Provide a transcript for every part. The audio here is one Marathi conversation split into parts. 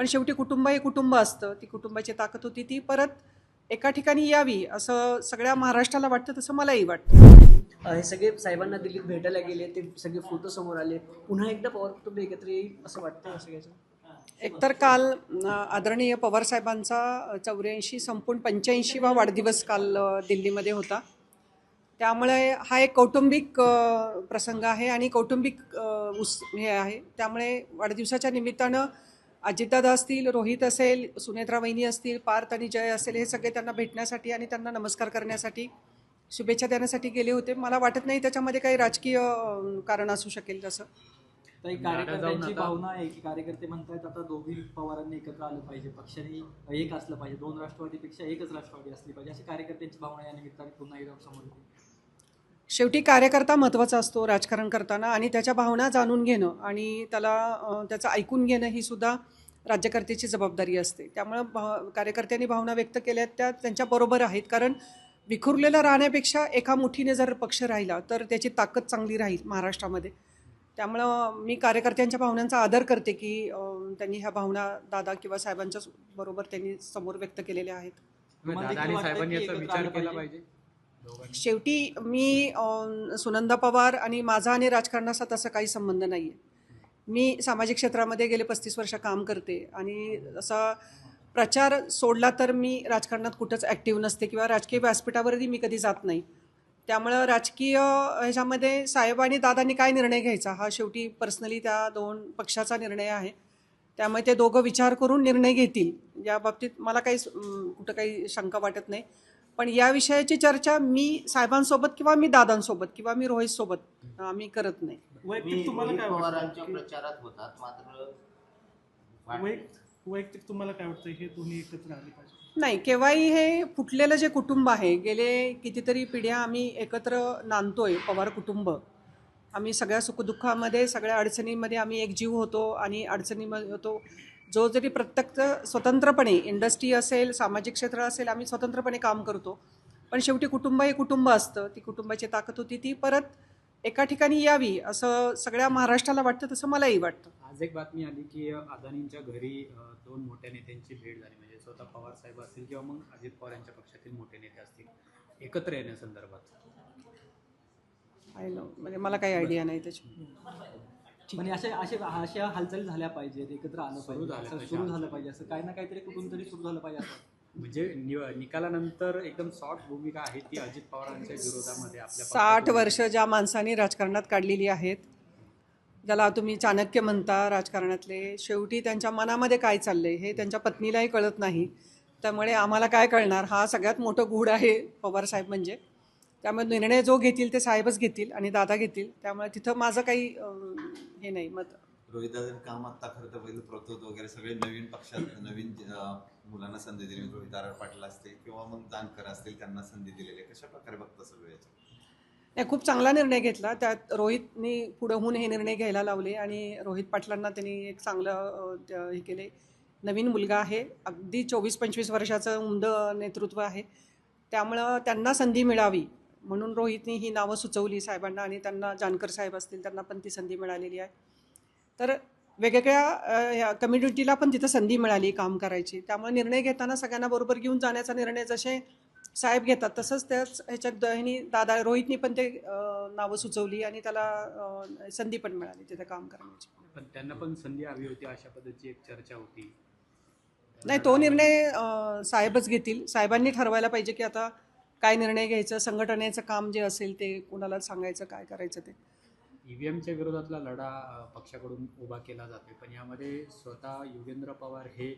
पण शेवटी कुटुंब हे कुटुंब असतं. ती कुटुंबाची ताकद होती ती परत एका ठिकाणी यावी असं सगळ्या महाराष्ट्राला वाटतं तसं मलाही वाटतं. हे सगळे साहेबांना दिल्लीत भेटायला गेले ते सगळे फोटो समोर आले. पुन्हा एकदा पवार कुटुंब एकत्र येईल असं वाटतं सगळ्याचं? एकतर काल आदरणीय पवारसाहेबांचा चौऱ्याऐंशी संपूर्ण पंच्याऐंशीवा वाढदिवस काल दिल्लीमध्ये होता. त्यामुळे हा एक कौटुंबिक प्रसंग आहे आणि कौटुंबिक उस हे आहे. त्यामुळे वाढदिवसाच्या निमित्तानं अजितदादा असतील रोहित असेल सुनेत्रा वहिनी असतील पार्थ आणि जय असेल हे सगळे त्यांना भेटण्यासाठी आणि त्यांना नमस्कार करण्यासाठी शुभेच्छा देण्यासाठी गेले होते. मला वाटत नाही त्याच्यामध्ये काही राजकीय कारण असू शकेल तसं. काही कार्यकर्त्यांची भावना आहे की कार्यकर्ते म्हणतायत आता दोघी पवारांनी एकत्र आलं पाहिजे पक्षाने एक असलं पाहिजे. दोन राष्ट्रवादीपेक्षा एकच राष्ट्रवादी असली पाहिजे. अशी कार्यकर्त्यांची भावना या निमित्ताने पुन्हा एकदा समोर येते. शेवटी कार्यकर्ता महत्त्वाचा असतो राजकारण करताना आणि त्याच्या भावना जाणून घेणं आणि त्याला त्याचं ऐकून घेणं ही सुद्धा राज्यकर्त्याची जबाबदारी असते. त्यामुळं भा कार्यकर्त्यांनी भावना व्यक्त केल्या त्या त्यांच्याबरोबर आहेत. कारण विखुरलेलं राहण्यापेक्षा एका मुठीने जर पक्ष राहिला तर त्याची ताकद चांगली राहील महाराष्ट्रामध्ये. त्यामुळं मी कार्यकर्त्यांच्या भावनांचा आदर करते की त्यांनी ह्या भावना दादा किंवा साहेबांच्या बरोबर त्यांनी समोर व्यक्त केलेल्या आहेत. शेवटी मी सुनंदा पवार आणि माझा आणि राजकारणाचा तसा काही संबंध नाही आहे मी सामाजिक क्षेत्रामध्ये गेले पस्तीस वर्ष काम करते आणि असा प्रचार सोडला तर मी राजकारणात कुठंच ॲक्टिव्ह नसते किंवा राजकीय व्यासपीठावरही मी कधी जात नाही. त्यामुळं राजकीय ह्याच्यामध्ये साहेब आणि दादांनी काय निर्णय घ्यायचा? हा शेवटी पर्सनली त्या दोन पक्षाचा निर्णय आहे. त्यामुळे ते दोघं विचार करून निर्णय घेतील. या बाबतीत मला काही कुठं काही शंका वाटत नाही. पण या विषयाची चर्चा मी साहेबांसोबत किंवा मी दादांसोबत किंवा मी रोहितसोबत आम्ही करत नाही. वैयक्तिक तुम्हाला काय पवारांच्या वाटतं? प्रचारात होतात मात्र वैयक्तिक तुम्हाला काय वाटतं? हे दोन्ही एकत्र आले पाहिजे. नाही केव्हाही हे फुटलेलं जे कुटुंब आहे गेले कितीतरी पिढ्या आम्ही एकत्र नांदतोय पवार कुटुंब. आम्ही सगळ्या सुखदुःखामध्ये सगळ्या अडचणीमध्ये आम्ही एक जीव होतो आणि अडचणीमध्ये होतो. जो जरी प्रत्यक्ष स्वतंत्रपणे इंडस्ट्री असेल सामाजिक क्षेत्र असेल आम्ही स्वतंत्रपणे काम करतो. पण शेवटी कुटुंब हे कुटुंब असतं. ती कुटुंबाची ताकद होती ती परत एका ठिकाणी यावी असं सगळ्या महाराष्ट्राला वाटतं तसं मलाही वाटतं. आज एक बातमी आली की अदानींच्या घरी दोन मोठ्या नेत्यांची भेट झाली. म्हणजे स्वतः पवार साहेब असतील किंवा मग अजित पवार यांच्या पक्षातील मोठे नेते असतील एकत्र येण्यासंदर्भात. आय नो म्हणजे मला काही आयडिया नाही त्याची. पण अशा अशा अशा हालचाली झाल्या पाहिजेत एकत्र आलं पाहिजे असं. सुरू झालं पाहिजे असं काही ना काहीतरी कुठून तरी सुरू झालं पाहिजे असं. म्हणजे नि- निकालानंतर एकदम सॉफ्ट भूमिका आहे ती अजित पवारांच्या विरोधामध्ये आपल्या साठ. वर्ष ज्या माणसांनी राजकारणात काढलेली आहेत ज्याला तुम्ही चाणक्य म्हणता राजकारणातले शेवटी त्यांच्या मनामध्ये काय चाललंय हे त्यांच्या पत्नीलाही कळत नाही. त्यामुळे आम्हाला काय कळणार? हा सगळ्यात मोठं गूढ आहे पवार साहेब म्हणजे. त्यामुळे निर्णय जो घेतील ते साहेबच घेतील आणि दादा घेतील. त्यामुळे तिथं माझं काही हे नाही मत रोहितदादांनी काम आता खरं तर पहिलं प्रतोद वगैरे सगळे नवीन पक्षात नवीन मुलांना संधी दिली. रोहित आर पाटील असतील किंवा मग जानकर असतील त्यांना संधी दिलेली. कशा प्रकारे बघता सगळं नाही खूप चांगला निर्णय घेतला. त्यात रोहितनी पुढं होऊन हे निर्णय घ्यायला लावले आणि रोहित पाटलांना त्यांनी एक चांगलं हे केले. नवीन मुलगा आहे. अगदी चोवीस पंचवीस वर्षाचं उमद नेतृत्व आहे. त्यामुळं त्यांना संधी मिळावी. म्हणून रोहितनी ही नावं सुचवली साहेबांना आणि त्यांना जानकर साहेब असतील त्यांना पण ती संधी मिळालेली आहे. तर वेगवेगळ्या कम्युनिटीला पण तिथं संधी मिळाली काम करायची. त्यामुळे निर्णय घेताना सगळ्यांना बरोबर घेऊन जाण्याचा निर्णय जसे साहेब घेतात तसंच त्याच ह्याच्यात द- ह्यांनी दादा रोहितनी पण ते नावं सुचवली आणि त्याला संधी पण मिळाली तिथे काम करण्याची. पण त्यांना पण संधी हवी होती अशा पद्धतीची एक चर्चा होती. नाही तो निर्णय साहेबच घेतील. साहेबांनी ठरवायला पाहिजे की आता काय निर्णय घ्यायचं संघटनेचं काम जे असेल ते कुणाला सांगायचं काय करायचं ते? ईव्हीएमच्या विरोधातला लढा पक्षाकडून उभा केला जातोय. पण यामध्ये स्वतः योगेंद्र पवार हे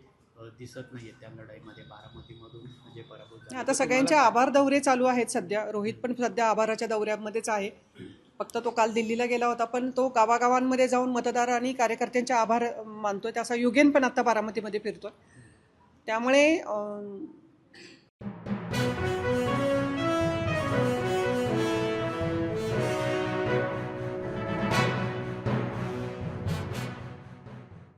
दिसत नाहीये त्या लढाईमध्ये बारामतीमधून म्हणजे पराभूत. आता सगळ्यांचे आभार दौरे चालू आहेत सध्या. रोहित पण सध्या आभाराच्या दौऱ्यामध्येच आहे. फक्त तो काल दिल्लीला गेला होता पण तो गावागावांमध्ये जाऊन मतदार आणि कार्यकर्त्यांचे आभार मानतोय. त्याचा युगेन पण आता बारामतीमध्ये फिरतोय. त्यामुळे